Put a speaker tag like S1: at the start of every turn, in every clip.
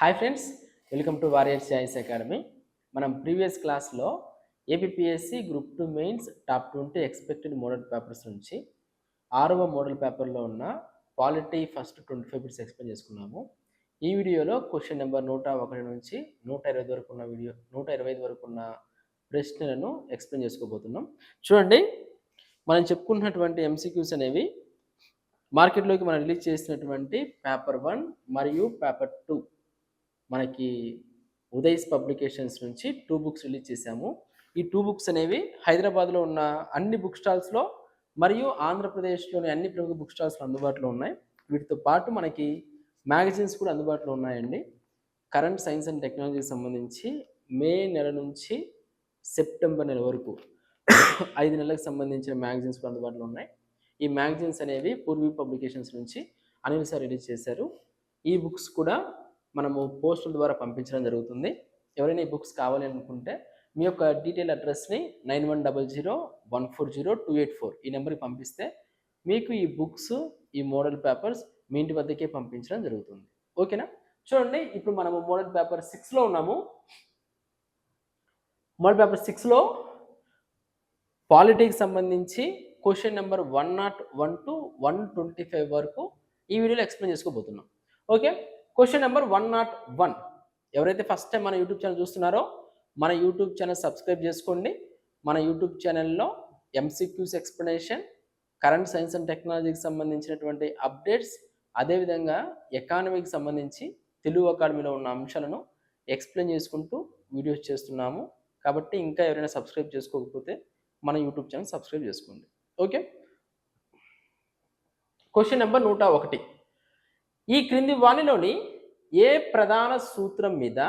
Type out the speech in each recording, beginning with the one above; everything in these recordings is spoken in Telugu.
S1: Hi friends welcome to warrior IAS academy. మనం ప్రీవియస్ క్లాస్లో APSC group two mains top twenty expected model papers నుంచి ఆరవ మోడల్ పేపర్లో ఉన్న quality first twenty five bits explain చేసుకున్నాము. ఈ వీడియోలో క్వశ్చన్ నెంబర్ నూట ఒకటి నుంచి నూట ఇరవై వరకు ఉన్న వీడియో నూట ఇరవై ఐదు వరకు ఉన్న ప్రశ్నలను ఎక్స్ప్లెయిన్ చేసుకోబోతున్నాం. చూడండి మనం చెప్పుకుంటున్నటువంటి ఎంసీక్యూస్ అనేవి మార్కెట్లోకి మనం రిలీజ్ చేసినటువంటి పేపర్ వన్ మరియు పేపర్ టూ మనకి ఉదయ్స్ పబ్లికేషన్స్ నుంచి టూ బుక్స్ రిలీజ్ చేశాము. ఈ టూ బుక్స్ అనేవి హైదరాబాద్లో ఉన్న అన్ని బుక్ స్టాల్స్లో మరియు ఆంధ్రప్రదేశ్లోని అన్ని ప్రముఖ బుక్ స్టాల్స్లో అందుబాటులో ఉన్నాయి. వీటితో పాటు మనకి మ్యాగజైన్స్ కూడా అందుబాటులో ఉన్నాయండి. కరెంట్ సైన్స్ అండ్ టెక్నాలజీకి సంబంధించి మే నెల నుంచి సెప్టెంబర్ నెల వరకు ఐదు నెలలకు సంబంధించిన మ్యాగజైన్స్ కూడా అందుబాటులో ఉన్నాయి. ఈ మ్యాగజైన్స్ అనేవి పూర్వీ పబ్లికేషన్స్ నుంచి అనిల్ సార్ రిలీజ్ చేశారు. ఈ బుక్స్ కూడా మనము పోస్టుల ద్వారా పంపించడం జరుగుతుంది. ఎవరైనా ఈ బుక్స్ కావాలి అనుకుంటే మీ యొక్క detail అడ్రస్ని nine one double zero one four zero two eight four ఈ నెంబర్కి పంపిస్తే మీకు ఈ బుక్స్ ఈ మోడల్ పేపర్స్ మీ ఇంటి వద్దకే పంపించడం జరుగుతుంది. ఓకేనా చూడండి ఇప్పుడు మనము మోడల్ పేపర్ సిక్స్లో ఉన్నాము. మోడల్ పేపర్ సిక్స్లో పాలిటీకి సంబంధించి question number one nought one to one twenty five వరకు ఈ వీడియోలో ఎక్స్ప్లెయిన్ చేసుకోబోతున్నాం. Okay question number one nought one ఎవరైతే ఫస్ట్ టైం మన యూట్యూబ్ ఛానల్ చూస్తున్నారో మన యూట్యూబ్ ఛానల్ సబ్స్క్రైబ్ చేసుకోండి. మన యూట్యూబ్ ఛానల్లో MCQs explanation current science and టెక్నాలజీకి సంబంధించినటువంటి అప్డేట్స్ అదేవిధంగా ఎకానమీకి సంబంధించి తెలుగు అకాడమీలో ఉన్న అంశాలను ఎక్స్ప్లెయిన్ చేసుకుంటూ వీడియోస్ చేస్తున్నాము. కాబట్టి ఇంకా ఎవరైనా సబ్స్క్రైబ్ చేసుకోకపోతే మన యూట్యూబ్ ఛానల్ సబ్స్క్రైబ్ చేసుకోండి. ఓకే క్వశ్చన్ నెంబర్ నూట ఒకటి. ఈ క్రింది వాణిలోని ఏ ప్రధాన సూత్రం మీద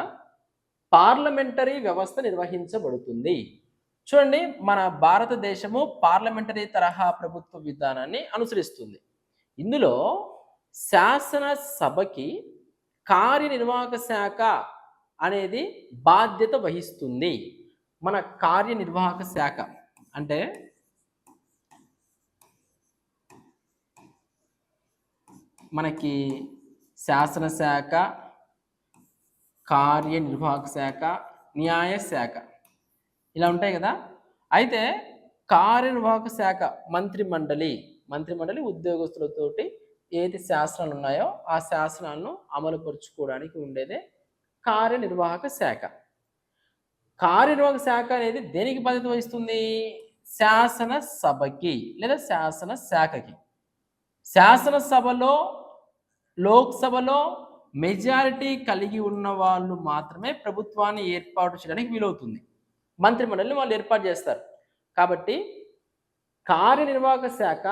S1: పార్లమెంటరీ వ్యవస్థ నిర్వహించబడుతుంది? చూడండి మన భారతదేశము పార్లమెంటరీ తరహా ప్రభుత్వ విధానాన్ని అనుసరిస్తుంది. ఇందులో శాసన సభకి కార్యనిర్వాహక శాఖ అనేది బాధ్యత వహిస్తుంది. మన కార్యనిర్వాహక శాఖ అంటే మనకి శాసనశాఖ కార్యనిర్వాహక శాఖ న్యాయ శాఖ. ఇలా ఉంటాయి కదా? అయితే కార్యనిర్వాహక శాఖ మంత్రి మండలి మంత్రి మండలి ఉద్యోగస్తులతోటి ఏది శాసనాలు ఉన్నాయో ఆ శాసనాలను అమలుపరుచుకోవడానికి ఉండేదే కార్యనిర్వాహక శాఖ. కార్యనిర్వాహక శాఖ అనేది దేనికి బాధ్యత వహిస్తుంది? శాసన సభకి లేదా శాసన శాఖకి. శాసనసభలో లోక్సభలో మెజారిటీ కలిగి ఉన్న వాళ్ళు మాత్రమే ప్రభుత్వాన్ని ఏర్పాటు చేయడానికి వీలవుతుంది. మంత్రిమండలిని వాళ్ళు ఏర్పాటు చేస్తారు. కాబట్టి కార్యనిర్వాహక శాఖ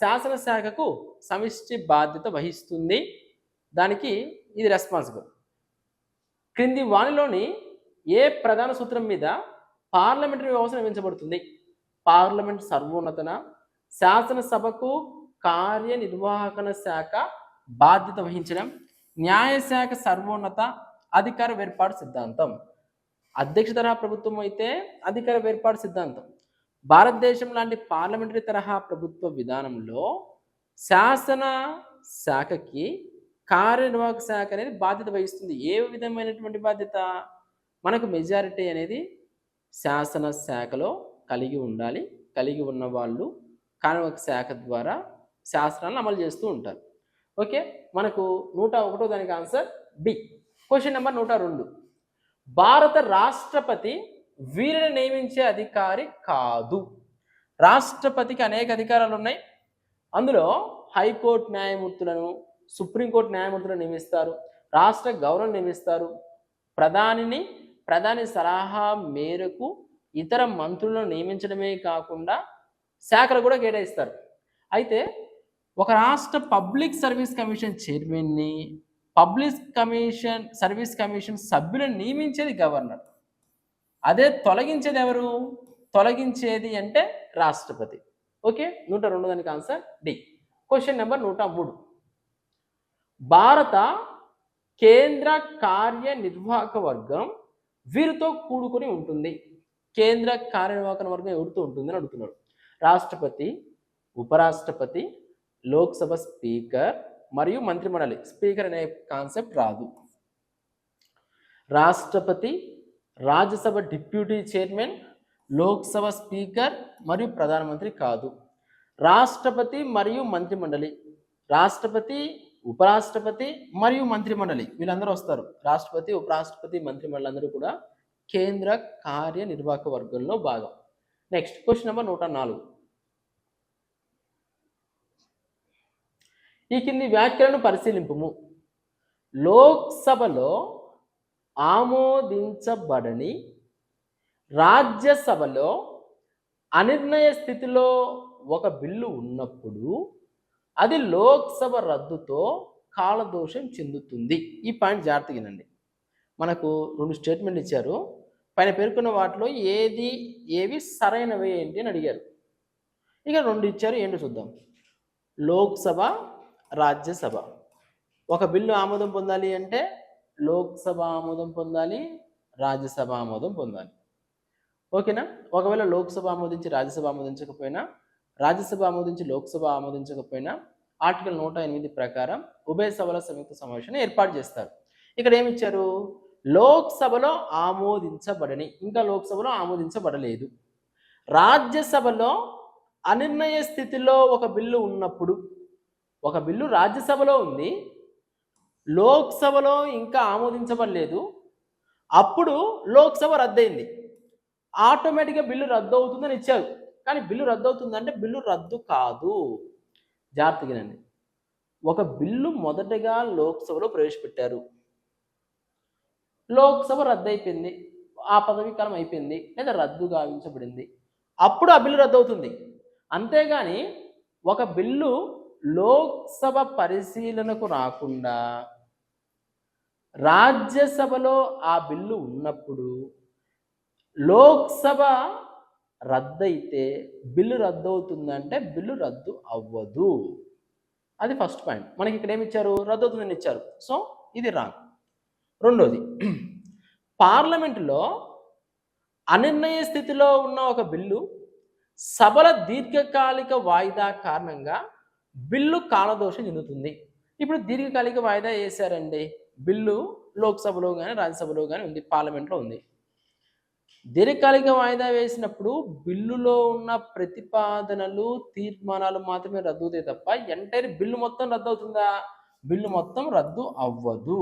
S1: శాసనశాఖకు సమిష్టి బాధ్యత వహిస్తుంది. దానికి ఇది రెస్పాన్సిబుల్ క్రింది వాణిలోని ఏ ప్రధాన సూత్రం మీద పార్లమెంటరీ వ్యవస్థ నిర్మించబడుతుంది? పార్లమెంట్ సర్వోన్నతన? శాసనసభకు కార్యనిర్వాహకన శాఖ బాధ్యత వహించడం న్యాయశాఖ సర్వోన్నత అధికార వేర్పాటు సిద్ధాంతం. అధ్యక్ష తరహా ప్రభుత్వం అయితే అధికార వేర్పాటు సిద్ధాంతం. భారతదేశం లాంటి పార్లమెంటరీ తరహా ప్రభుత్వ విధానంలో శాసన శాఖకి కార్యనిర్వాహక శాఖ అనేది బాధ్యత వహిస్తుంది. ఏ విధమైనటువంటి బాధ్యత? మనకు మెజారిటీ అనేది శాసన శాఖలో కలిగి ఉండాలి. కలిగి ఉన్న వాళ్ళు కార్యనిర్వాహక శాఖ ద్వారా శాస్త్రాలను అమలు చేస్తూ ఉంటారు. ఓకే? మనకు నూట ఒకటో దానికి ఆన్సర్ బి. క్వశ్చన్ నెంబర్ నూట రెండు. భారత రాష్ట్రపతి వీరిని నియమించే అధికారి కాదు. రాష్ట్రపతికి అనేక అధికారాలు ఉన్నాయి. అందులో హైకోర్టు న్యాయమూర్తులను సుప్రీంకోర్టు న్యాయమూర్తులను నియమిస్తారు. రాష్ట్ర గవర్నర్ నియమిస్తారు. ప్రధానిని ప్రధాని సలహా మేరకు ఇతర మంత్రులను నియమించడమే కాకుండా శాఖలు కూడా కేటాయిస్తారు. అయితే ఒక రాష్ట్ర పబ్లిక్ సర్వీస్ కమిషన్ చైర్మన్ని పబ్లిక్ కమిషన్ సర్వీస్ కమిషన్ సభ్యులను నియమించేది గవర్నర్. అదే తొలగించేది ఎవరు? తొలగించేది అంటే రాష్ట్రపతి. ఓకే? నూట రెండు దానికి ఆన్సర్ డి. క్వశ్చన్ నెంబర్ నూట మూడు. భారత కేంద్ర కార్యనిర్వాహక వర్గం వీరితో కూడుకొని ఉంటుంది. కేంద్ర కార్యనిర్వాహక వర్గం ఎవరితో ఉంటుందని అడుగుతున్నాడు రాష్ట్రపతి ఉపరాష్ట్రపతి లోక్సభ స్పీకర్ మరియు మంత్రిమండలి. స్పీకర్ అనే కాన్సెప్ట్ రాదు. రాష్ట్రపతి Rajya Sabha deputy chairman Lok Sabha speaker మరియు ప్రధానమంత్రి కాదు. రాష్ట్రపతి మరియు మంత్రిమండలి. రాష్ట్రపతి ఉపరాష్ట్రపతి మరియు మంత్రిమండలి. వీళ్ళందరూ వస్తారు. రాష్ట్రపతి ఉపరాష్ట్రపతి మంత్రిమండలి అందరూ కూడా కేంద్ర కార్యనిర్వాహక వర్గంలో భాగం. నెక్స్ట్ క్వశ్చన్ నెంబర్ నూట నాలుగు. ఈ కింది వ్యాఖ్యలను పరిశీలింపుము. లోక్సభలో ఆమోదించబడని రాజ్యసభలో అనిర్ణయ స్థితిలో ఒక బిల్లు ఉన్నప్పుడు అది లోక్సభ రద్దుతో కాలదోషం చెందుతుంది. ఈ పాయింట్ జాగ్రత్తగా వినండి. మనకు రెండు స్టేట్మెంట్ ఇచ్చారు. పైన పేర్కొన్న వాటిలో ఏది ఏవి సరైనవి ఏంటి అని అడిగారు. ఇక రెండు ఇచ్చారు ఏంటో చూద్దాం. లోక్సభ రాజ్యసభ. ఒక బిల్లు ఆమోదం పొందాలి అంటే లోక్సభ ఆమోదం పొందాలి రాజ్యసభ ఆమోదం పొందాలి. ఓకేనా? ఒకవేళ లోక్సభ ఆమోదించి రాజ్యసభ ఆమోదించకపోయినా రాజ్యసభ ఆమోదించి లోక్సభ ఆమోదించకపోయినా ఆర్టికల్ నూట ఎనిమిది ప్రకారం ఉభయ సభల సంయుక్త సమావేశాన్ని ఏర్పాటు చేస్తారు. ఇక్కడ ఏమిచ్చారు లోక్సభలో ఆమోదించబడని ఇంకా లోక్సభలో ఆమోదించబడలేదు. రాజ్యసభలో అనిర్ణయ స్థితిలో ఒక బిల్లు ఉన్నప్పుడు ఒక బిల్లు రాజ్యసభలో ఉంది లోక్సభలో ఇంకా ఆమోదించబడలేదు. అప్పుడు లోక్సభ రద్దయింది. ఆటోమేటిక్గా బిల్లు రద్దు అవుతుందని ఇచ్చారు. కానీ బిల్లు రద్దు అవుతుందంటే బిల్లు రద్దు కాదు. జాగ్రత్తగానండి ఒక బిల్లు మొదటగా లోక్సభలో ప్రవేశపెట్టారు. లోక్సభ రద్దు అయిపోయింది ఆ పదవీ కాలం అయిపోయింది లేదా రద్దు గావించబడింది. అప్పుడు ఆ బిల్లు రద్దు అవుతుంది అంతేగాని ఒక బిల్లు లోక్సభ పరిశీలనకు రాకుండా రాజ్యసభలో ఆ బిల్లు ఉన్నప్పుడు లోక్సభ రద్దయితే బిల్లు రద్దు అవుతుందంటే బిల్లు రద్దు అవ్వదు. అది ఫస్ట్ పాయింట్. మనకి ఇక్కడ ఏమి ఇచ్చారు రద్దు అవుతుందని ఇచ్చారు. సో ఇది రాంగ్. రెండోది పార్లమెంటులో అనిర్ణయ స్థితిలో ఉన్న ఒక బిల్లు సభల దీర్ఘకాలిక వాయిదా కారణంగా బిల్లు కాలదోషం చెందుతుంది. ఇప్పుడు దీర్ఘకాలిక వాయిదా వేశారండి. బిల్లు లోక్సభలో కానీ రాజ్యసభలో కానీ ఉంది పార్లమెంట్లో ఉంది. దీర్ఘకాలిక వాయిదా వేసినప్పుడు బిల్లులో ఉన్న ప్రతిపాదనలు తీర్మానాలు మాత్రమే రద్దు అవుతాయి తప్ప ఎంటైర్ బిల్లు మొత్తం రద్దు అవుతుందా బిల్లు మొత్తం రద్దు అవ్వదు.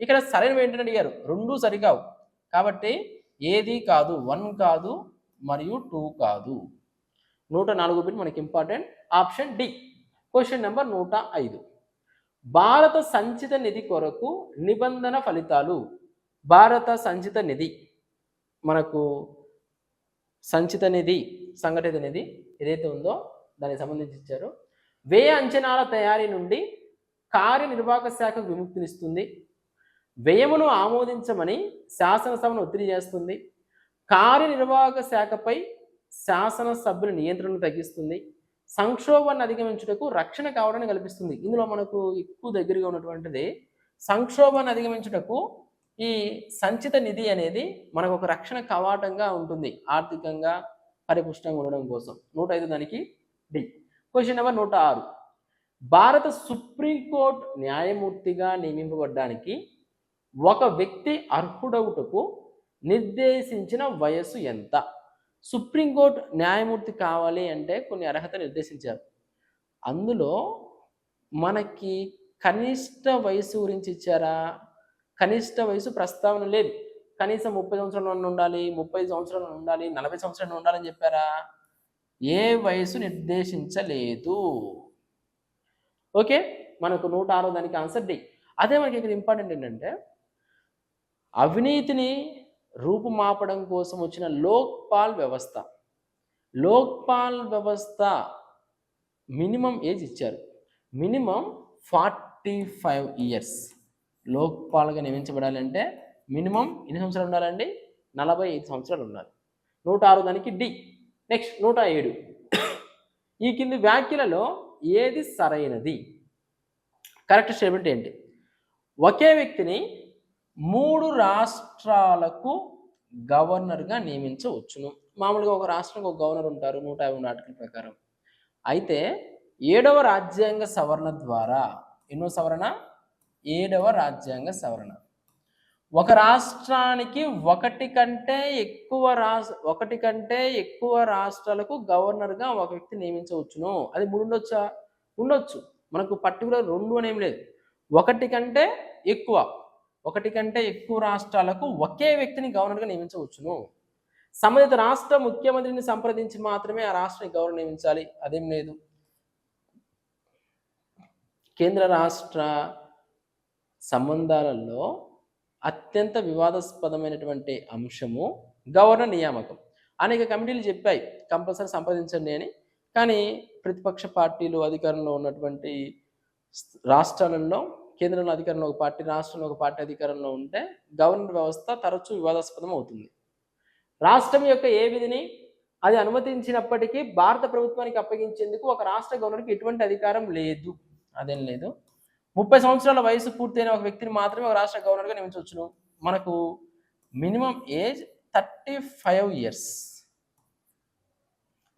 S1: ఇక్కడ సరైనవి ఏంటని అడిగారు. రెండు సరికావు. కాబట్టి ఏది కాదు వన్ కాదు మరియు టూ కాదు. నూట నాలుగు బిల్ మనకి important option D. Question number నూట ఐదు. భారత సంచిత నిధి కొరకు నిబంధన ఫలితాలు. భారత సంచిత నిధి. మనకు సంచిత నిధి సంఘటిత నిధి ఏదైతే ఉందో దానికి సంబంధించి ఇచ్చారు. వ్యయ అంచనాల తయారీ నుండి కార్యనిర్వాహక శాఖకు విముక్తినిస్తుంది. వ్యయమును ఆమోదించమని శాసనసభను ఒత్తిడి చేస్తుంది. కార్యనిర్వాహక శాఖపై శాసనసభ్యుల నియంత్రణను తగ్గిస్తుంది. సంక్షోభాన్ని అధిగమించుటకు రక్షణ కావడానికి కల్పిస్తుంది. ఇందులో మనకు ఎక్కువ దగ్గరగా ఉన్నటువంటిది సంక్షోభాన్ని అధిగమించుటకు ఈ సంచిత నిధి అనేది మనకు ఒక రక్షణ కవాటంగా ఉంటుంది. ఆర్థికంగా పరిపుష్టంగా ఉండడం కోసం. నూట ఐదు దానికి డి. క్వశ్చన్ నెంబర్ నూట ఆరు. భారత సుప్రీంకోర్టు న్యాయమూర్తిగా నియమింపబడ్డానికి ఒక వ్యక్తి అర్హుడవుటకు నిర్దేశించిన వయస్సు ఎంత? సుప్రీంకోర్టు న్యాయమూర్తి కావాలి అంటే కొన్ని అర్హత నిర్దేశించారు. అందులో మనకి కనిష్ట వయసు గురించి ఇచ్చారా? కనిష్ట వయసు ప్రస్తావన లేదు. కనీసం ముప్పై సంవత్సరాలు ఉండాలి ముప్పై సంవత్సరాలు ఉండాలి నలభై సంవత్సరాలు ఉండాలని చెప్పారా? ఏ వయసు నిర్దేశించలేదు. ఓకే మనకు నూట ఆరో దానికి ఆన్సర్ డి. అదే మనకి ఇక్కడ ఇంపార్టెంట్ ఏంటంటే అవినీతిని రూపుమాపడం కోసం వచ్చిన లోక్పాల్ వ్యవస్థ. లోక్పాల్ వ్యవస్థ మినిమం ఏజ్ ఇచ్చారు. Minimum forty five years. లోక్పాల్గా నియమించబడాలంటే మినిమం ఎన్ని సంవత్సరాలు ఉండాలండి? నలభై ఐదు సంవత్సరాలు ఉండాలి. నూట ఆరు దానికి డి. నెక్స్ట్ నూట ఏడు. ఈ కింది వ్యాఖ్యలలో ఏది సరైనది? కరెక్ట్ స్టేట్మెంట్ ఏంటి? ఒకే వ్యక్తిని మూడు రాష్ట్రాలకు గవర్నర్గా నియమించవచ్చును. మామూలుగా ఒక రాష్ట్రానికి ఒక గవర్నర్ ఉంటారు నూట యాభై మూడు ఆర్టికల్ ప్రకారం. అయితే ఏడవ రాజ్యాంగ సవరణ ద్వారా ఎన్నో సవరణ? ఏడవ రాజ్యాంగ సవరణ. ఒక రాష్ట్రానికి ఒకటి కంటే ఎక్కువ రాష్ట్ర ఒకటి కంటే ఎక్కువ రాష్ట్రాలకు గవర్నర్గా ఒక వ్యక్తి నియమించవచ్చును. అది మూడు ఉండొచ్చా? ఉండొచ్చు. మనకు పర్టికులర్ రెండు అనేం లేదు. ఒకటి కంటే ఎక్కువ. ఒకటి కంటే ఎక్కువ రాష్ట్రాలకు ఒకే వ్యక్తిని గవర్నర్గా నియమించవచ్చును. సంబంధిత రాష్ట్ర ముఖ్యమంత్రిని సంప్రదించి మాత్రమే ఆ రాష్ట్రానికి గవర్నర్ నియమించాలి. అదేం లేదు. కేంద్ర రాష్ట్ర సంబంధాలలో అత్యంత వివాదాస్పదమైనటువంటి అంశము గవర్నర్ నియామకం. అనేక కమిటీలు చెప్పాయి కంపల్సరీ సంప్రదించండి అని. కానీ ప్రతిపక్ష పార్టీలు అధికారంలో ఉన్నటువంటి రాష్ట్రాలలో కేంద్రంలో అధికారంలో ఒక పార్టీ రాష్ట్రంలో ఒక పార్టీ అధికారంలో ఉంటే గవర్నర్ వ్యవస్థ తరచూ వివాదాస్పదం అవుతుంది. రాష్ట్రం యొక్క ఏ విధిని అది అనుమతించినప్పటికీ భారత ప్రభుత్వానికి అప్పగించేందుకు ఒక రాష్ట్ర గవర్నర్కి ఎటువంటి అధికారం లేదు. అదేం లేదు. ముప్పై సంవత్సరాల వయసు పూర్తయిన ఒక వ్యక్తిని మాత్రమే ఒక రాష్ట్ర గవర్నర్గా నియమించవచ్చును. మనకు minimum age thirty five years.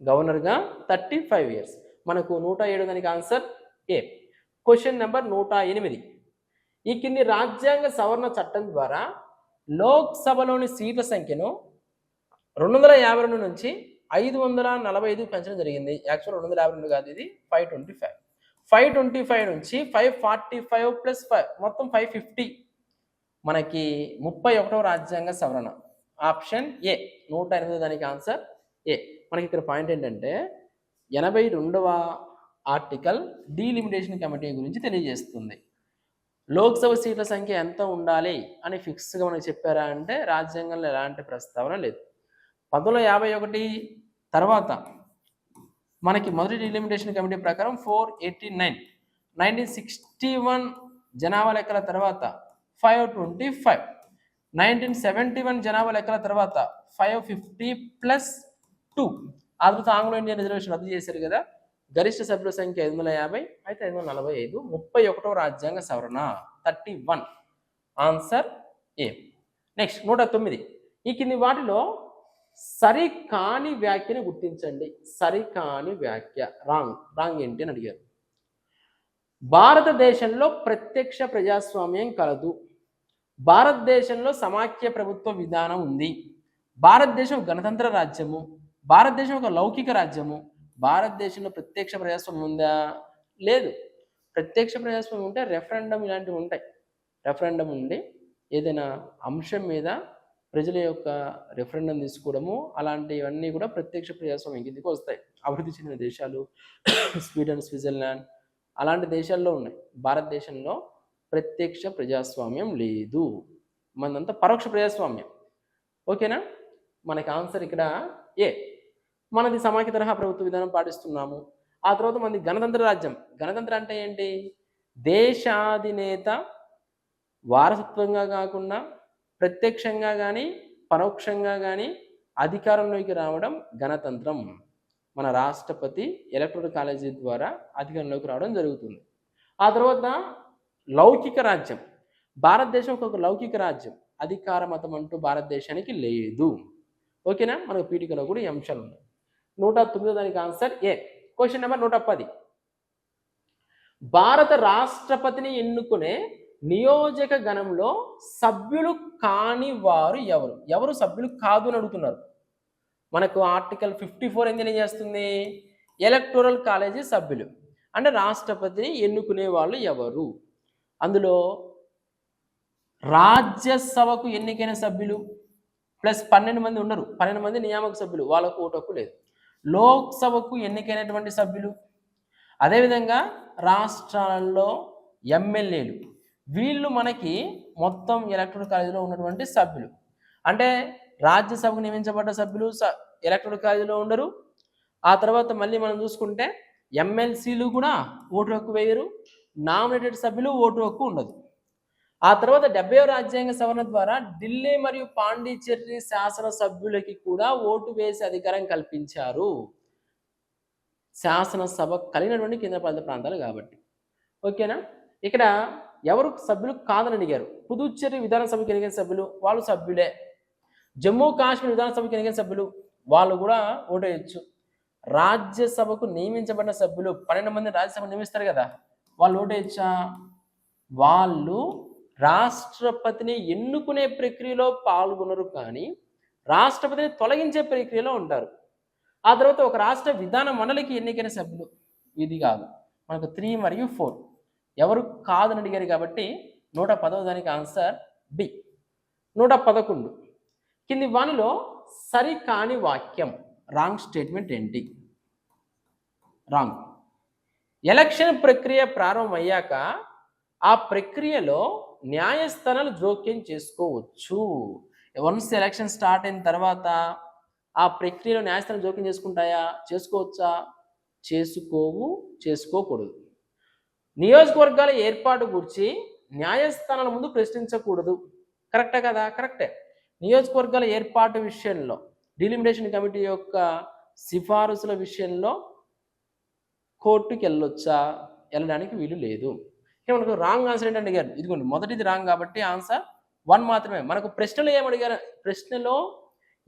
S1: గవర్నర్గా థర్టీ ఫైవ్ ఇయర్స్. మనకు నూట ఏడు దానికి ఆన్సర్ ఏ? క్వశ్చన్ నెంబర్ నూట ఎనిమిది. ఈ కింది రాజ్యాంగ సవరణ చట్టం ద్వారా లోక్సభలోని సీట్ల సంఖ్యను రెండు వందల యాభై రెండు నుంచి ఐదు వందల నలభై ఐదు పెంచడం జరిగింది. యాక్చువల్ రెండు వందల యాభై రెండు కాదు ఇది five twenty five five twenty five నుంచి five forty five plus five మొత్తం ఫైవ్ ఫిఫ్టీ మనకి ముప్పై ఒకటవ రాజ్యాంగ సవరణ. ఆప్షన్ ఏ నూట ఎనిమిది దానికి ఆన్సర్ ఏ మనకి ఇక్కడ పాయింట్ ఏంటంటే ఎనభై రెండవ ఆర్టికల్ డీలిమిటేషన్ కమిటీ గురించి తెలియజేస్తుంది. లోక్సభ సీట్ల సంఖ్య ఎంత ఉండాలి అని ఫిక్స్గా మనకి చెప్పారా అంటే రాజ్యాంగంలో ఎలాంటి ప్రస్తావన లేదు. పంతొమ్మిది యాభై ఒకటి తర్వాత మనకి మొదటి డిలిమిటేషన్ కమిటీ ప్రకారం four eighty nine nineteen sixty one జనాభా లెక్కల తర్వాత five twenty five nineteen seventy one జనాభా లెక్కల తర్వాత ఫైవ్ ఫిఫ్టీ ప్లస్ టూ. ఆ తర్వాత ఆంగ్లో ఇండియన్ రిజర్వేషన్ రద్దు చేశారు కదా. గరిష్ట సభ్యుల సంఖ్య ఐదు వందల యాభై అయితే ఐదు వందల నలభై ఐదు ముప్పై ఒకటో రాజ్యాంగ సవరణ thirty one. Answer A. Next నూట తొమ్మిది. ఈ కింది వాటిలో సరి కాని వ్యాఖ్యని గుర్తించండి. సరి కాని వ్యాఖ్య. రాంగ్. రాంగ్ ఏంటి అని అడిగారు. భారతదేశంలో ప్రత్యక్ష ప్రజాస్వామ్యం కలదు. భారతదేశంలో సమాఖ్య ప్రభుత్వ విధానం ఉంది. భారతదేశం గణతంత్ర రాజ్యము. భారతదేశం ఒక లౌకిక రాజ్యము. భారతదేశంలో ప్రత్యక్ష ప్రజాస్వామ్యం ఉందా? లేదు. ప్రత్యక్ష ప్రజాస్వామ్యం ఉంటే రెఫరెండం ఇలాంటివి ఉంటాయి. రెఫరెండం ఉండి ఏదైనా అంశం మీద ప్రజల యొక్క రెఫరెండం తీసుకోవడము అలాంటివన్నీ కూడా ప్రత్యక్ష ప్రజాస్వామ్యం కిందకి వస్తాయి. అభివృద్ధి చెందిన దేశాలు స్వీడన్ స్విట్జర్లాండ్ అలాంటి దేశాల్లో ఉన్నాయి. భారతదేశంలో ప్రత్యక్ష ప్రజాస్వామ్యం లేదు. మనదంతా పరోక్ష ప్రజాస్వామ్యం. ఓకేనా? మనకి ఆన్సర్ ఇక్కడ ఏ? మనది సమాఖ్య తరహా ప్రభుత్వ విధానం పాటిస్తున్నాము. ఆ తర్వాత మనది గణతంత్ర రాజ్యం. గణతంత్ర అంటే ఏంటి? దేశాధినేత వారసత్వంగా కాకుండా ప్రత్యక్షంగా కానీ పరోక్షంగా కానీ అధికారంలోకి రావడం గణతంత్రం. మన రాష్ట్రపతి ఎలక్ట్రల్ కాలేజీ ద్వారా అధికారంలోకి రావడం జరుగుతుంది. ఆ తర్వాత లౌకిక రాజ్యం. భారతదేశం ఒక లౌకిక రాజ్యం. అధికార మతం అంటూ భారతదేశానికి లేదు. ఓకేనా? మనకు పీఠికలో కూడా ఈ అంశాలు ఉన్నాయి. నూట తొమ్మిదో దానికి ఆన్సర్ ఏ? క్వశ్చన్ నెంబర్ నూట పది భారత రాష్ట్రపతిని ఎన్నుకునే నియోజక గణంలో సభ్యులు కాని వారు ఎవరు? ఎవరు సభ్యులు కాదు అని అడుగుతున్నారు. మనకు ఆర్టికల్ ఫిఫ్టీ ఫోర్ ఏం తెలియజేస్తుంది ఎలక్టోరల్ కాలేజీ సభ్యులు. అంటే రాష్ట్రపతిని ఎన్నుకునే వాళ్ళు ఎవరు? అందులో రాజ్యసభకు ఎన్నికైన సభ్యులు ప్లస్ పన్నెండు మంది ఉన్నారు పన్నెండు మంది నియామక సభ్యులు. వాళ్ళకు ఓటు హక్కు లేదు. లోక్సభకు ఎన్నికైనటువంటి సభ్యులు. అదేవిధంగా రాష్ట్రాలలో ఎమ్మెల్యేలు. వీళ్ళు మనకి మొత్తం ఎలక్ట్రల్ కాలేజీలో ఉన్నటువంటి సభ్యులు. అంటే రాజ్యసభకు నియమించబడ్డ సభ్యులు స- ఎలక్ట్రల్ కాలేజీలో ఉండరు. ఆ తర్వాత మళ్ళీ మనం చూసుకుంటే ఎమ్మెల్సీలు కూడా ఓటు హక్కు వేయరు. నామినేటెడ్ సభ్యులు ఓటు హక్కు ఉండదు. ఆ తర్వాత డెబ్బై రాజ్యాంగ సవరణ ద్వారా ఢిల్లీ మరియు పాండిచ్చేరి శాసన సభ్యులకి కూడా ఓటు వేసే అధికారం కల్పించారు. శాసనసభ కలిగినటువంటి కేంద్రపాలిత ప్రాంతాలు కాబట్టి. ఓకేనా? ఇక్కడ ఎవరు సభ్యులు కాదని అడిగారు. పుదుచ్చేరి విధానసభకి ఎన్నికైన సభ్యులు వాళ్ళు సభ్యులే. జమ్మూ కాశ్మీర్ విధానసభకి ఎన్నికైన సభ్యులు వాళ్ళు కూడా ఓటు వేయచ్చు. రాజ్యసభకు నియమించబడిన సభ్యులు పన్నెండు మంది రాజ్యసభ నియమిస్తారు కదా. వాళ్ళు ఓటు వేయచ్చా? వాళ్ళు రాష్ట్రపతిని ఎన్నుకునే ప్రక్రియలో పాల్గొనరు కానీ రాష్ట్రపతిని తొలగించే ప్రక్రియలో ఉంటారు ఆ తర్వాత ఒక రాష్ట్ర విధాన మండలికి ఎన్నికైన సభ్యులు ఇది కాదు. మనకు త్రీ మరియు ఫోర్. ఎవరు కాదని అడిగారు కాబట్టి నూట పదవ దానికి ఆన్సర్ బి. నూట పదకొండు. కింది వన్లో సరికాని వాక్యం. రాంగ్ స్టేట్మెంట్ ఏంటి? రాంగ్. ఎలక్షన్ ప్రక్రియ ప్రారంభమయ్యాక ఆ ప్రక్రియలో న్యాయస్థానాలు జోక్యం చేసుకోవచ్చు. వన్స్ ఎలక్షన్ స్టార్ట్ అయిన తర్వాత ఆ ప్రక్రియలో న్యాయస్థానం జోక్యం చేసుకుంటాయా? చేసుకోవచ్చా? చేసుకోవు చేసుకోకూడదు. నియోజకవర్గాల ఏర్పాటు గురించి న్యాయస్థానాల ముందు ప్రశ్నించకూడదు. కరెక్టే కదా? కరెక్టే నియోజకవర్గాల ఏర్పాటు విషయంలో డిలిమిటేషన్ కమిటీ యొక్క సిఫారసుల విషయంలో కోర్టుకి వెళ్ళొచ్చా వెళ్ళడానికి వీలు లేదు. మనకు రాంగ్ ఆన్సర్ ఏంటంటే అడిగారు. ఇదిగోండి మొదటిది రాంగ్ కాబట్టి ఆన్సర్ వన్ మాత్రమే. మనకు ప్రశ్నలో ఏమి అడిగారు? ప్రశ్నలో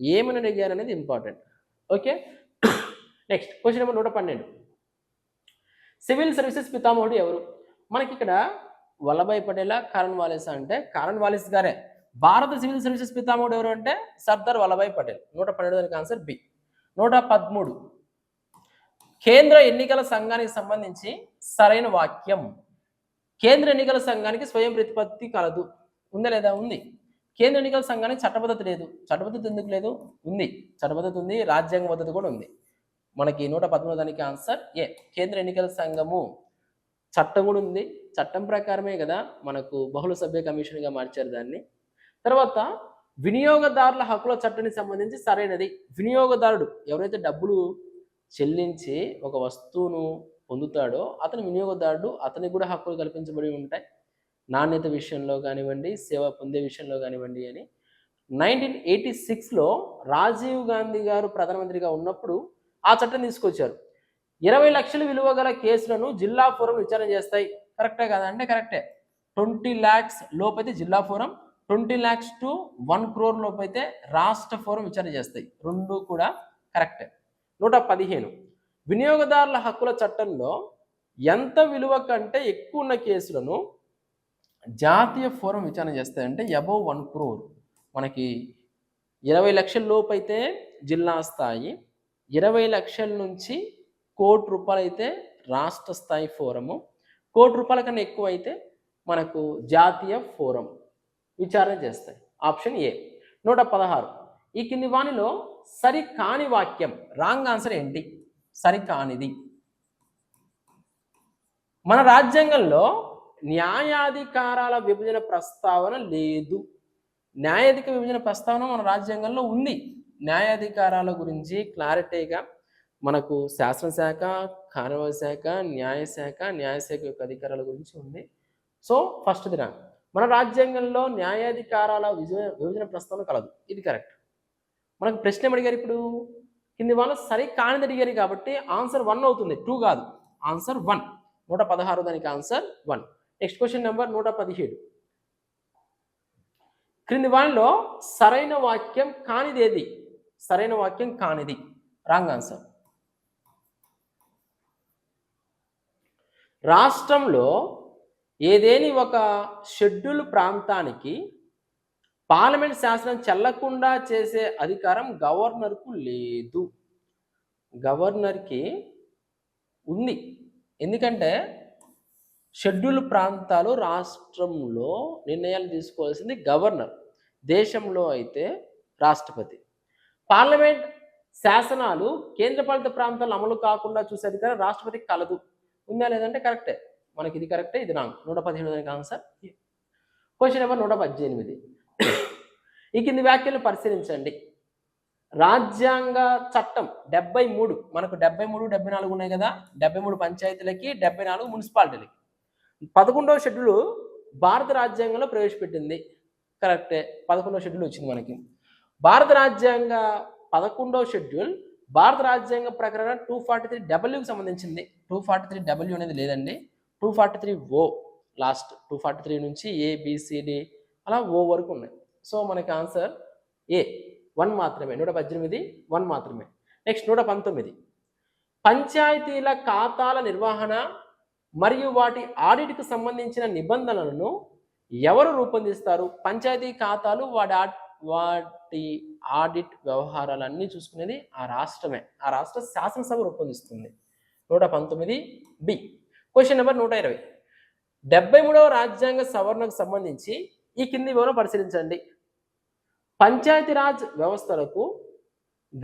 S1: ఏమని అడిగారు అనేది important okay next question number నూట పన్నెండు. సివిల్ సర్వీసెస్ పితామహుడు ఎవరు? మనకి ఇక్కడ వల్లభాయ్ పటేలా కరణ్ వాలిస్ అంటే కరణ్ వాలిస్ గారే. భారత సివిల్ సర్వీసెస్ పితామహుడు ఎవరు అంటే? సర్దార్ వల్లభాయ్ పటేల్. నూట పన్నెండు దానికి ఆన్సర్ బి నూట పదమూడు. కేంద్ర ఎన్నికల సంఘానికి సంబంధించి సరైన వాక్యం. కేంద్ర ఎన్నికల సంఘానికి స్వయం ప్రతిపత్తి కలదు. ఉందా లేదా? ఉంది. కేంద్ర ఎన్నికల సంఘానికి చట్టబద్ధత లేదు. చట్టబద్ధత ఎందుకు లేదు? ఉంది. చట్టబద్ధత ఉంది. రాజ్యాంగ పద్ధతి కూడా ఉంది. మనకి నూట పదమూడు దానికి ఆన్సర్ ఏ. కేంద్ర ఎన్నికల సంఘము చట్టం కూడా ఉంది. చట్టం ప్రకారమే కదా మనకు బహుళ సభ్య కమిషన్గా మార్చారు దాన్ని. తర్వాత వినియోగదారుల హక్కుల చట్టానికి సంబంధించి సరైనది. వినియోగదారుడు ఎవరైతే డబ్బులు చెల్లించి ఒక వస్తువును పొందుతాడో అతని వినియోగదారుడు అతనికి కూడా హక్కులు కల్పించబడి ఉంటాయి. నాణ్యత విషయంలో కానివ్వండి సేవ పొందే విషయంలో కానివ్వండి అని. నైన్టీన్ ఎయిటీ సిక్స్లో రాజీవ్ గాంధీ గారు ప్రధానమంత్రిగా ఉన్నప్పుడు ఆ చట్టం తీసుకొచ్చారు. ఇరవై లక్షల విలువ గల కేసులను జిల్లా ఫోరం విచారణ చేస్తాయి. కరెక్టే కదా అంటే కరెక్టే. ట్వంటీ ల్యాక్స్ లోపైతే జిల్లా forum twenty lakhs to one crore లోపైతే రాష్ట్ర ఫోరం విచారణ చేస్తాయి. రెండు కూడా కరెక్టే. నూట పదిహేను. వినియోగదారుల హక్కుల చట్టంలో ఎంత విలువ కంటే ఎక్కువ ఉన్న కేసులను జాతీయ ఫోరం విచారణ చేస్తాయంటే అబౌవ్ వన్ క్రోర్. మనకి ఇరవై లక్షల లోపు అయితే జిల్లా స్థాయి ఇరవై లక్షల నుంచి కోటి రూపాయలు అయితే రాష్ట్ర స్థాయి ఫోరము కోటి రూపాయల కన్నా ఎక్కువ అయితే మనకు జాతీయ ఫోరం విచారణ చేస్తాయి. ఆప్షన్ ఏ నూట పదహారు. ఈ కింది వానిలో సరి కాని వాక్యం రాంగ్ ఆన్సర్ ఏంటి? సరికానిది. మన రాజ్యాంగంలో న్యాయాధికారాల విభజన ప్రస్తావన లేదు. న్యాయాధిక విభజన ప్రస్తావన మన రాజ్యాంగంలో ఉంది. న్యాయాధికారాల గురించి క్లారిటీగా మనకు శాసనశాఖ కార్యవాహ శాఖ న్యాయశాఖ న్యాయశాఖ యొక్క అధికారాల గురించి ఉంది. సో ఫస్ట్ దిన మన రాజ్యాంగంలో న్యాయాధికారాల విభజన విభజన ప్రస్తావన కలదు. ఇది కరెక్ట్. మనకు ప్రశ్న ఏమడిగారు అడిగారు ఇప్పుడు? కింది వాళ్ళు సరి కానిది అడిగారు కాబట్టి ఆన్సర్ వన్ అవుతుంది. టూ కాదు. Answer one. నూట పదహారు దానికి answer one. Next question number నూట పదిహేడు. క్రింది వానిలో సరైన వాక్యం కానిది ఏది? సరైన వాక్యం కానిది. Wrong answer. రాష్ట్రంలో ఏదేని ఒక షెడ్యూల్ ప్రాంతానికి పార్లమెంట్ శాసనం చెల్లకుండా చేసే అధికారం గవర్నర్కు లేదు. గవర్నర్కి ఉంది. ఎందుకంటే షెడ్యూల్ ప్రాంతాలు రాష్ట్రంలో నిర్ణయాలు తీసుకోవాల్సింది గవర్నర్. దేశంలో అయితే రాష్ట్రపతి. పార్లమెంట్ శాసనాలు కేంద్రపాలిత ప్రాంతాలు అమలు కాకుండా చూసే అధికారం రాష్ట్రపతికి కలదు. ఉందా లేదంటే కరెక్టే? మనకి ఇది కరెక్టే? ఇది రాంగ్. నూట పదిహేను దానికి ఆన్సర్? క్వశ్చన్ నెంబర్ నూట పద్దెనిమిది. ఈ కింది వ్యాఖ్యలు పరిశీలించండి. రాజ్యాంగ చట్టం డెబ్బై మూడు మనకు డెబ్బై మూడు డెబ్బై నాలుగు ఉన్నాయి కదా? డెబ్బై మూడు పంచాయతీలకి డెబ్బై నాలుగు మున్సిపాలిటీలకి. పదకొండవ షెడ్యూల్ భారత రాజ్యాంగంలో ప్రవేశపెట్టింది. కరెక్టే పదకొండవ షెడ్యూల్ వచ్చింది మనకి. భారత రాజ్యాంగ పదకొండవ షెడ్యూల్ భారత రాజ్యాంగ ప్రకారం టూ ఫార్టీ త్రీ డబ్ల్యూకి సంబంధించింది. టూ ఫార్టీ త్రీ డబ్ల్యూ అనేది లేదండి. Two forty three O last two forty three నుంచి ఏబిసిడి అలా ఓ వరకు ఉన్నాయి. సో మనకి ఆన్సర్ ఏ వన్ మాత్రమే. నూట పద్దెనిమిది వన్ మాత్రమే. నెక్స్ట్ నూట పంతొమ్మిది. పంచాయతీల ఖాతాల నిర్వహణ మరియు వాటి ఆడిట్కు సంబంధించిన నిబంధనలను ఎవరు రూపొందిస్తారు? పంచాయతీ ఖాతాలు వాటి వాటి ఆడిట్ వ్యవహారాలన్నీ చూసుకునేది ఆ రాష్ట్రమే. ఆ రాష్ట్ర శాసనసభ రూపొందిస్తుంది. నూట పంతొమ్మిది బి క్వశ్చన్ నెంబర్ నూట ఇరవై. డెబ్బై మూడవ రాజ్యాంగ సవరణకు సంబంధించి ఈ కింది వివరం పరిశీలించండి. పంచాయతీరాజ్ వ్యవస్థలకు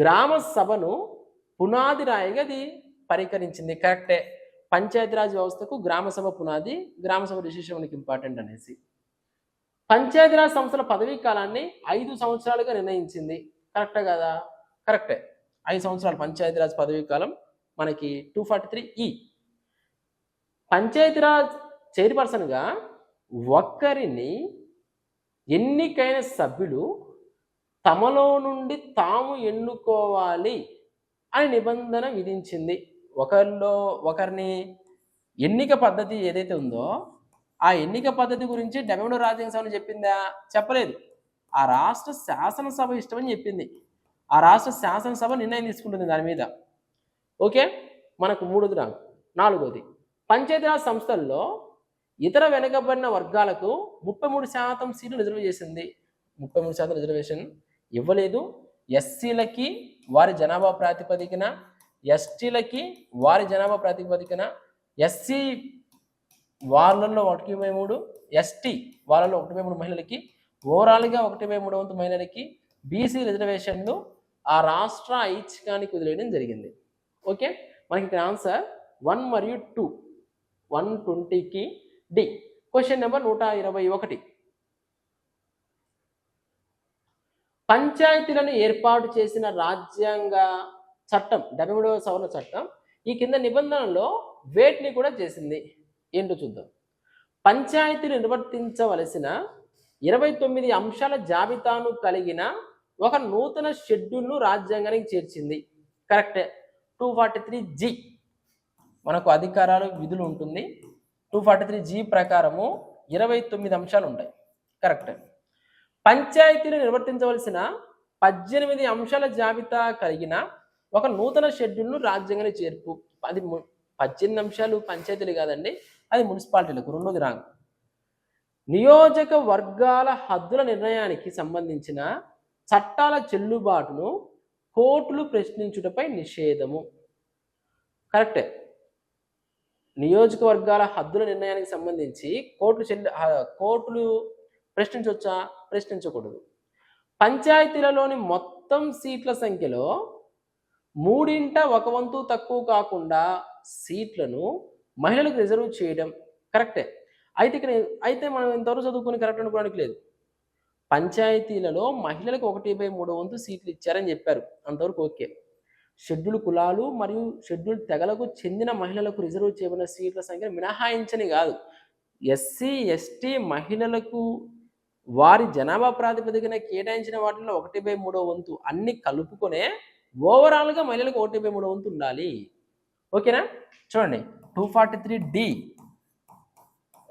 S1: గ్రామ సభను పునాది రాయిగా అది పరికరించింది కరెక్టే. పంచాయతీరాజ్ వ్యవస్థకు గ్రామ సభ పునాది గ్రామ సభ మనకి ఇంపార్టెంట్ అనేసి. పంచాయతీరాజ్ సంస్థల పదవీ కాలాన్ని ఐదు సంవత్సరాలుగా నిర్ణయించింది. కరెక్టే కదా? కరెక్టే. ఐదు సంవత్సరాలు పంచాయతీరాజ్ పదవీ కాలం మనకి టూ ఫార్టీ త్రీ ఈ పంచాయతీరాజ్ చైర్పర్సన్గా ఒక్కరిని ఎన్నికైన సభ్యులు తమలో నుండి తాము ఎన్నుకోవాలి అని నిబంధన విధించింది. ఒకరిలో ఒకరిని ఎన్నిక పద్ధతి ఏదైతే ఉందో ఆ ఎన్నిక పద్ధతి గురించి డెబ్బై రాజ్యాంగ చెప్పిందా? చెప్పలేదు. ఆ రాష్ట్ర శాసనసభ ఇష్టమని చెప్పింది. ఆ రాష్ట్ర శాసనసభ నిర్ణయం తీసుకుంటుంది దాని మీద. ఓకే? మనకు మూడోది రా నాలుగోది. పంచాయతీరాజ్ సంస్థల్లో ఇతర వెనుకబడిన వర్గాలకు ముప్పై మూడు శాతం సీట్లు రిజర్వ్ చేసింది. ముప్పై మూడు శాతం రిజర్వేషన్ ఇవ్వలేదు. ఎస్సీలకి వారి జనాభా ప్రాతిపదికన ఎస్టీలకి వారి జనాభా ప్రాతిపదికన ఎస్సీ వాళ్ళల్లో ఒకటి బై మూడు ఎస్టీ వాళ్ళలో ఒకటి బై మూడు మహిళలకి ఓవరాల్గా ఒకటి బై మూడు వంతు మహిళలకి బీసీ రిజర్వేషన్లు ఆ రాష్ట్ర ఐచ్ఛికానికి వదిలేయడం జరిగింది. ఓకే? మనకి ఇక్కడ ఆన్సర్ వన్ మరియు టూ వన్ ట్వంటీకి డి. క్వశ్చన్ నెంబర్ నూట ఇరవై ఒకటి. పంచాయతీలను ఏర్పాటు చేసిన రాజ్యాంగ చట్టం డెబ్బై మూడవ సవరణ చట్టం ఈ కింద నిబంధనలో వేటిని కూడా చేసింది? ఏంటో చూద్దాం. పంచాయతీలు నిర్వర్తించవలసిన ఇరవై తొమ్మిది అంశాల జాబితాను కలిగిన ఒక నూతన షెడ్యూల్ను రాజ్యాంగానికి చేర్చింది. కరెక్టే. Two forty three G. మనకు అధికారాలు విధులు ఉంటుంది. టూ ఫార్టీ త్రీ జీ ప్రకారము ఇరవై తొమ్మిది అంశాలు ఉంటాయి కరెక్ట్. పంచాయతీలు నిర్వర్తించవలసిన పద్దెనిమిది అంశాల జాబితా కలిగిన ఒక నూతన షెడ్యూల్ను రాజ్యాంగానికి చేర్పు. అది ము- పద్దెనిమిది అంశాలు పంచాయతీలు కాదండి అది మున్సిపాలిటీలకు రెండోది రాంగ్. నియోజక వర్గాల హద్దుల నిర్ణయానికి సంబంధించిన చట్టాల చెల్లుబాటును కోర్టులు ప్రశ్నించుటపై నిషేధము. కరెక్టే. నియోజకవర్గాల హద్దుల నిర్ణయానికి సంబంధించి కోర్టులు చెల్లి కోర్టులు ప్రశ్నించవచ్చా ప్రశ్నించకూడదు. పంచాయతీలలోని మొత్తం సీట్ల సంఖ్యలో మూడింట ఒక వంతు తక్కువ కాకుండా సీట్లను మహిళలకు రిజర్వ్ చేయడం కరెక్టే. అయితే ఇక్కడ అయితే మనం ఇంతవరకు చదువుకుని కరెక్ట్ అనుకోవడానికి లేదు. పంచాయతీలలో మహిళలకు ఒకటి బై మూడు వంతు సీట్లు ఇచ్చారని చెప్పారు. అంతవరకు ఓకే. షెడ్యూల్ కులాలు మరియు షెడ్యూల్ తెగలకు చెందిన మహిళలకు రిజర్వ్ చేయబడిన సీట్ల సంఖ్య మినహాయించని కాదు. ఎస్సీ ఎస్టీ మహిళలకు వారి జనాభా ప్రాతిపదికన కేటాయించిన వాటిలో ఒకటి బై మూడో వంతు అన్ని కలుపుకొనే ఓవరాల్గా మహిళలకు ఒకటి బై మూడో వంతు ఉండాలి. ఓకేనా? చూడండి. టూ ఫార్టీ త్రీ డి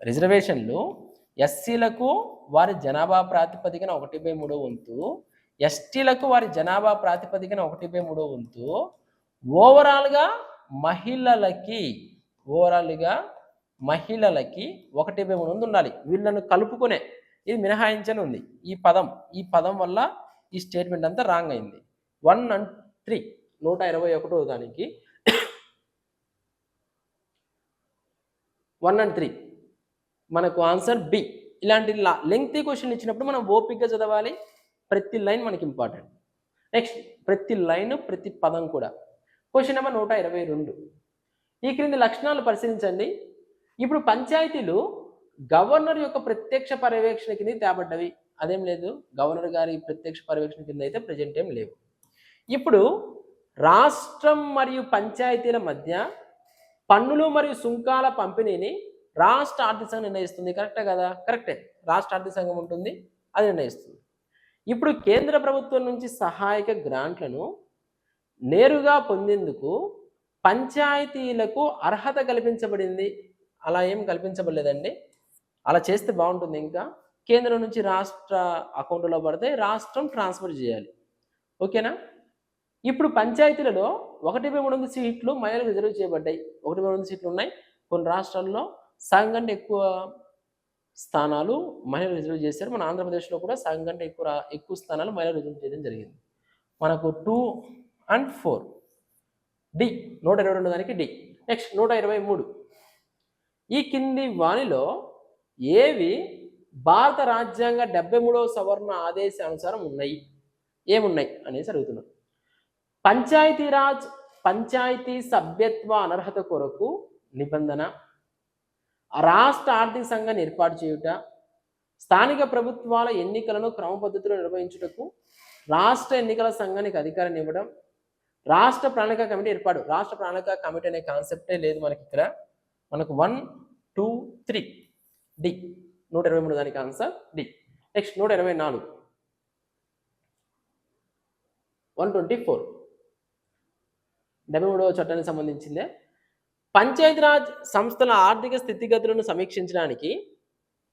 S1: రిజర్వేషన్లు. ఎస్సీలకు వారి జనాభా ప్రాతిపదికన ఒకటి బై మూడో వంతు ఎస్టీలకు వారి జనాభా ప్రాతిపదికన ఒకటి బై మూడో వంతు ఓవరాల్గా మహిళలకి ఓవరాల్గా మహిళలకి ఒకటి బై మూడు వంతు ఉండాలి. వీళ్ళను కలుపుకునే ఇది మినహాయించని ఉంది. ఈ పదం ఈ పదం వల్ల ఈ స్టేట్మెంట్ అంతా రాంగ్ అయింది. వన్ అండ్ త్రీ నూట ఇరవై ఒకటో దానికి వన్ అండ్ త్రీ మనకు ఆన్సర్ బి. ఇలాంటి లెంగ్తీ క్వశ్చన్ ఇచ్చినప్పుడు మనం ఓపిక్గా చదవాలి. ప్రతి లైన్ మనకి ఇంపార్టెంట్. నెక్స్ట్ ప్రతి లైన్ ప్రతి పదం కూడా. క్వశ్చన్ నెంబర్ నూట ఇరవై రెండు. ఈ క్రింది లక్షణాలు పరిశీలించండి. ఇప్పుడు పంచాయతీలు గవర్నర్ యొక్క ప్రత్యక్ష పర్యవేక్షణ కింద తేబడ్డవి. అదేం లేదు. గవర్నర్ గారి ప్రత్యక్ష పర్యవేక్షణ కింద అయితే ప్రజెంట్ ఏం లేవు. ఇప్పుడు రాష్ట్రం మరియు పంచాయతీల మధ్య పన్నులు మరియు సుంకాల పంపిణీని రాష్ట్ర ఆర్థిక సంఘం నిర్ణయిస్తుంది. కరెక్టే కదా? కరెక్టే రాష్ట్ర ఆర్థిక సంఘం ఉంటుంది. అది నిర్ణయిస్తుంది. ఇప్పుడు కేంద్ర ప్రభుత్వం నుంచి సహాయక గ్రాంట్లను నేరుగా పొందేందుకు పంచాయతీలకు అర్హత కల్పించబడింది. అలా ఏం కల్పించబడలేదండి. అలా చేస్తే బాగుంటుంది ఇంకా. కేంద్రం నుంచి రాష్ట్ర అకౌంట్లో పడితే రాష్ట్రం ట్రాన్స్ఫర్ చేయాలి. ఓకేనా? ఇప్పుడు పంచాయతీలలో ఒకటి బై మూడు వందల సీట్లు మహిళలకు రిజర్వ్ చేయబడ్డాయి. ఒకటి బై మూడు వందల సీట్లు ఉన్నాయి. కొన్ని రాష్ట్రాల్లో సగం కంటే ఎక్కువ స్థానాలు మహిళలు రిజర్వ్ చేశారు. మన ఆంధ్రప్రదేశ్లో కూడా సగం కంటే ఎక్కువ ఎక్కువ స్థానాలు మహిళలు రిజర్వ్ చేయడం జరిగింది. మనకు టూ అండ్ ఫోర్ డి నూట ఇరవై రెండు దానికి డి నెక్స్ట్ నూట ఇరవై మూడు. ఈ కింది వాణిలో ఏవి భారత రాజ్యాంగ డెబ్బై మూడవ సవరణ ఆదేశ అనుసారం ఉన్నాయి? ఏమున్నాయి అనేసి అడుగుతున్నాం. పంచాయతీరాజ్ పంచాయతీ సభ్యత్వ అనర్హత కొరకు నిబంధన రాష్ట్ర ఆర్థిక సంఘాన్ని ఏర్పాటు చేయుట స్థానిక ప్రభుత్వాల ఎన్నికలను క్రమ పద్ధతిలో నిర్వహించుటకు రాష్ట్ర ఎన్నికల సంఘానికి అధికారాన్ని ఇవ్వడం రాష్ట్ర ప్రణాళిక కమిటీ ఏర్పాటు. రాష్ట్ర ప్రణాళిక కమిటీ అనే కాన్సెప్టే లేదు మనకి ఇక్కడ. మనకు వన్ టూ త్రీ డి. నూట ఇరవై మూడు దానికి ఆన్సర్ డి. నెక్స్ట్ నూట ఇరవై నాలుగు. One twenty four. డెబ్బై మూడవ చట్టానికి సంబంధించిందే. పంచాయతీరాజ్ సంస్థల ఆర్థిక స్థితిగతులను సమీక్షించడానికి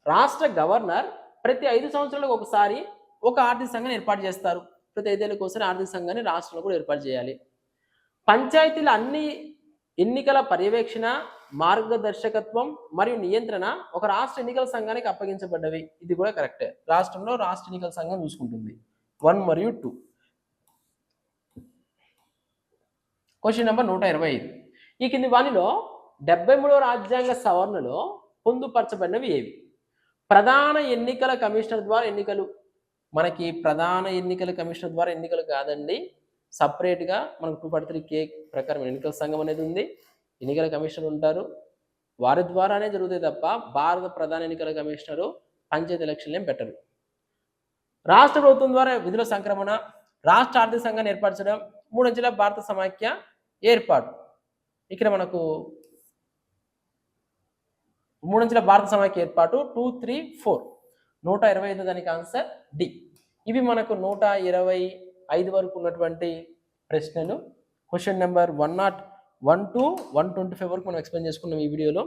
S1: రాష్ట్ర గవర్నర్ ప్రతి ఐదు సంవత్సరాలకు ఒకసారి ఒక ఆర్థిక సంఘాన్ని ఏర్పాటు చేస్తారు. ప్రతి ఐదేళ్ళకి ఒకసారి ఆర్థిక సంఘాన్ని రాష్ట్రంలో కూడా ఏర్పాటు చేయాలి. పంచాయతీల అన్ని ఎన్నికల పర్యవేక్షణ మార్గదర్శకత్వం మరియు నియంత్రణ ఒక రాష్ట్ర ఎన్నికల సంఘానికి అప్పగించబడ్డవి. ఇది కూడా కరెక్టే. రాష్ట్రంలో రాష్ట్ర ఎన్నికల సంఘం చూసుకుంటుంది. వన్ మరియు టూ. క్వశ్చన్ నెంబర్ నూట ఇరవై ఐదు. ఈ కింది వానిలో డెబ్బై మూడవ రాజ్యాంగ సవరణలో పొందుపరచబడినవి ఏవి? ప్రధాన ఎన్నికల కమిషనర్ ద్వారా ఎన్నికలు. మనకి ప్రధాన ఎన్నికల కమిషనర్ ద్వారా ఎన్నికలు కాదండి. సపరేట్గా మనకు టూ ఫార్టీ త్రీ కే ప్రకారం ఎన్నికల సంఘం అనేది ఉంది. ఎన్నికల కమిషనర్ ఉంటారు. వారి ద్వారానే జరుగుతాయి తప్ప భారత ప్రధాన ఎన్నికల కమిషనరు పంచాయతీ ఎలక్షన్లు ఏం పెట్టరు. రాష్ట్ర ప్రభుత్వం ద్వారా విధుల సంక్రమణ రాష్ట్ర ఆర్థిక సంఘాన్ని ఏర్పరచడం మూడంచెల భారత సమాఖ్య ఏర్పాటు. ఇక్కడ మనకు మూడంచెల భారత సమాఖ్య ఏర్పాటు టూ త్రీ ఫోర్. నూట ఇరవై ఐదు దానికి ఆన్సర్ డి. ఇవి మనకు నూట ఇరవై ఐదు వరకు ఉన్నటువంటి ప్రశ్నలు. Question number one nought one to one twenty five వరకు మనం ఎక్స్ప్లెయిన్ చేసుకున్నాం ఈ వీడియోలో.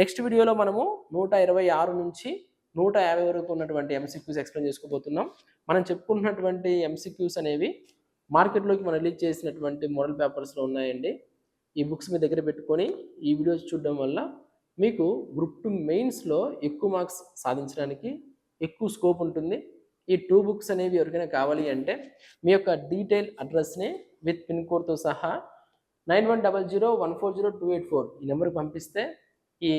S1: నెక్స్ట్ వీడియోలో మనము నూట ఇరవై ఆరు నుంచి నూట యాభై వరకు ఉన్నటువంటి ఎంసీక్యూస్ ఎక్స్ప్లెయిన్ చేసుకోబోతున్నాం. మనం చెప్పుకుంటున్నటువంటి ఎంసీక్యూస్ అనేవి మార్కెట్లోకి మనం రిలీజ్ చేసినటువంటి మోడల్ పేపర్స్లో ఉన్నాయండి. ఈ బుక్స్ మీ దగ్గర పెట్టుకొని ఈ వీడియోస్ చూడడం వల్ల మీకు గ్రూప్ టూ మెయిన్స్లో ఎక్కువ మార్క్స్ సాధించడానికి ఎక్కువ స్కోప్ ఉంటుంది. ఈ టూ బుక్స్ అనేవి ఎవరికైనా కావాలి అంటే మీ యొక్క డీటెయిల్ అడ్రస్ని విత్ పిన్ కోడ్తో సహా nine one double zero one four zero two eight four ఈ నెంబర్కి పంపిస్తే ఈ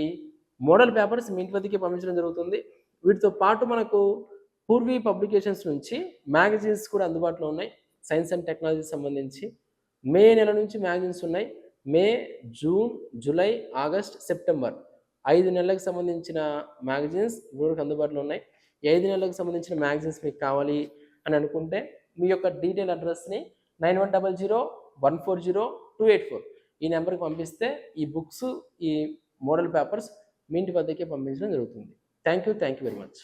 S1: మోడల్ పేపర్స్ మీ ఇంటి వద్దకే పంపించడం జరుగుతుంది. వీటితో పాటు మనకు పూర్వీ పబ్లికేషన్స్ నుంచి మ్యాగజైన్స్ కూడా అందుబాటులో ఉన్నాయి. సైన్స్ అండ్ టెక్నాలజీ సంబంధించి మే నెల నుంచి మ్యాగజైన్స్ ఉన్నాయి. May June July August September. ఐదు నెలలకు సంబంధించిన మ్యాగజైన్స్ ఇప్పటివరకు అందుబాటులో ఉన్నాయి. ఐదు నెలలకు సంబంధించిన మ్యాగజైన్స్ మీకు కావాలి అని అనుకుంటే మీ యొక్క detail అడ్రస్ని nine one double zero one four zero two eight four ఈ నెంబర్కి పంపిస్తే ఈ బుక్స్ ఈ మోడల్ పేపర్స్ మీ ఇంటి వద్దకే పంపించడం జరుగుతుంది. Thank you thank you very much.